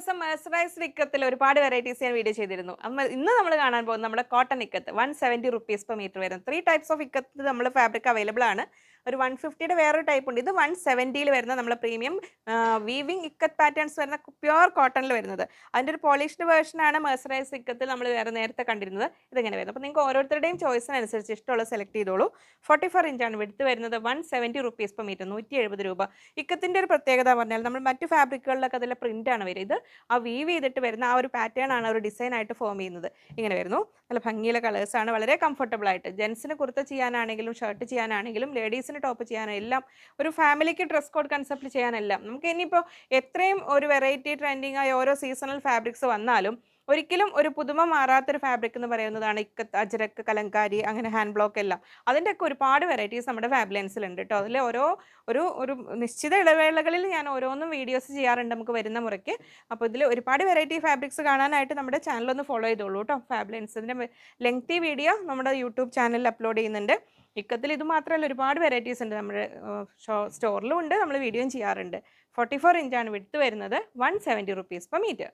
ദിവസം മെഴ്സറൈസ്ഡ് ഇക്കത്തിൽ ഒരുപാട് വെറൈറ്റീസ് ഞാൻ വീഡിയോ ചെയ്തിരുന്നു. അമ്മ ഇന്ന് നമ്മൾ കാണാൻ പോകുന്നത് നമ്മുടെ cotton ikat. One seventy rupees per metre വരുന്നത് ത്രീ ടൈപ്സ് ഓഫ് ഇക്കത്ത് നമ്മൾ ഫാബ്രിക് അവൈലബിൾ ആണ്. ഒരു വൺ ഫിഫ്റ്റിയുടെ വേറൊരു ടൈപ്പ് ഉണ്ട്. ഇത് വൺ സെവന്റിയിൽ വരുന്ന നമ്മുടെ പ്രീമിയം വീവിങ് ഇക്കത്ത് പാറ്റേൺസ് വരുന്ന പ്യുവർ കോട്ടണിൽ വരുന്നത്. അതിന്റെ ഒരു പോളിഷ്ഡ് വേർഷനാണ് മെഴ്സറൈസ് ഇക്കത്തിൽ നമ്മൾ വേറെ നേരത്തെ കണ്ടിരുന്നത്. ഇതിങ്ങനെ വരുന്നത് അപ്പോൾ നിങ്ങൾക്ക് ഓരോരുത്തരുടെയും ചോയ്സിനനുസരിച്ച് ഇഷ്ടമുള്ള സെലക്ട് ചെയ്തോളൂ. ഫോർട്ടി ഫോർ ഇഞ്ചാണ് വിടുത്ത് വരുന്നത് one seventy rupees per metre നൂറ്റി എഴുപത് രൂപ. ഇക്കത്തിന്റെ ഒരു പ്രത്യേകത പറഞ്ഞാൽ നമ്മൾ മറ്റു ഫാബ്രിക്കുകളിലൊക്കെ അതിലെ പ്രിന്റ് ആണ് വരിക. ഇത് ആ വീവ് ചെയ്തിട്ട് വരുന്ന ആ ഒരു പാറ്റേൺ ആണ് ഒരു ഡിസൈൻ ആയിട്ട് ഫോം ചെയ്യുന്നത്. ഇങ്ങനെ വരുന്നു. നല്ല ഭംഗിയുള്ള കളേഴ്സാണ് വളരെ കംഫർട്ടബിൾ ആയിട്ട്. ജെൻസിന് കുർത്ത ചെയ്യാനാണെങ്കിലും ഷർട്ട് ചെയ്യാനാണെങ്കിലും ലേഡീസിന് ടോപ്പ് ചെയ്യാനും എല്ലാം ഒരു ഫാമിലിക്ക് ഡ്രസ് കോഡ് കൺസെപ്റ്റ് ചെയ്യാനെല്ലാം. നമുക്ക് ഇനിയിപ്പോൾ എത്രയും ഒരു വെറൈറ്റി ട്രെൻഡിങ് ആയ ഓരോ സീസണൽ ഫാബ്രിക്സ് വന്നാലും ഒരിക്കലും ഒരു പുതുമ മാറാത്തൊരു ഫാബ്രിക് എന്ന് പറയുന്നതാണ് ഇക്കത്ത് അജരക്ക് കലങ്കാരി അങ്ങനെ ഹാൻഡ് ബ്ലോക്ക് എല്ലാം. അതിന്റെയൊക്കെ ഒരുപാട് വെറൈറ്റീസ് നമ്മുടെ ഫാബ്ലൻസിലുണ്ട് കേട്ടോ അതിൽ ഓരോ ഒരു ഒരു നിശ്ചിത ഇടവേളകളിൽ ഞാൻ ഓരോന്നും വീഡിയോസ് ചെയ്യാറുണ്ട് നമുക്ക് വരുന്ന മുറയ്ക്ക്. അപ്പോൾ ഇതിൽ ഒരുപാട് വെറൈറ്റി ഫാബ്രിക്സ് കാണാനായിട്ട് നമ്മുടെ ചാനൽ ഒന്ന് ഫോളോ ചെയ്തോളൂ കേട്ടോ ഫാബ്ലൈൻസിന്റെ ലെങ്തി വീഡിയോ നമ്മുടെ യൂട്യൂബ് ചാനലിൽ അപ്ലോഡ് ചെയ്യുന്നുണ്ട്. ഇക്കത്തിൽ ഇത് മാത്രമല്ല ഒരുപാട് വെറൈറ്റീസ് ഉണ്ട് നമ്മുടെ ഷോ സ്റ്റോറിലും ഉണ്ട് നമ്മൾ വീഡിയോയും ചെയ്യാറുണ്ട്. ഫോർട്ടി ഫോർ ഇഞ്ചാണ് വിടുത്ത് വരുന്നത് one seventy rupees per metre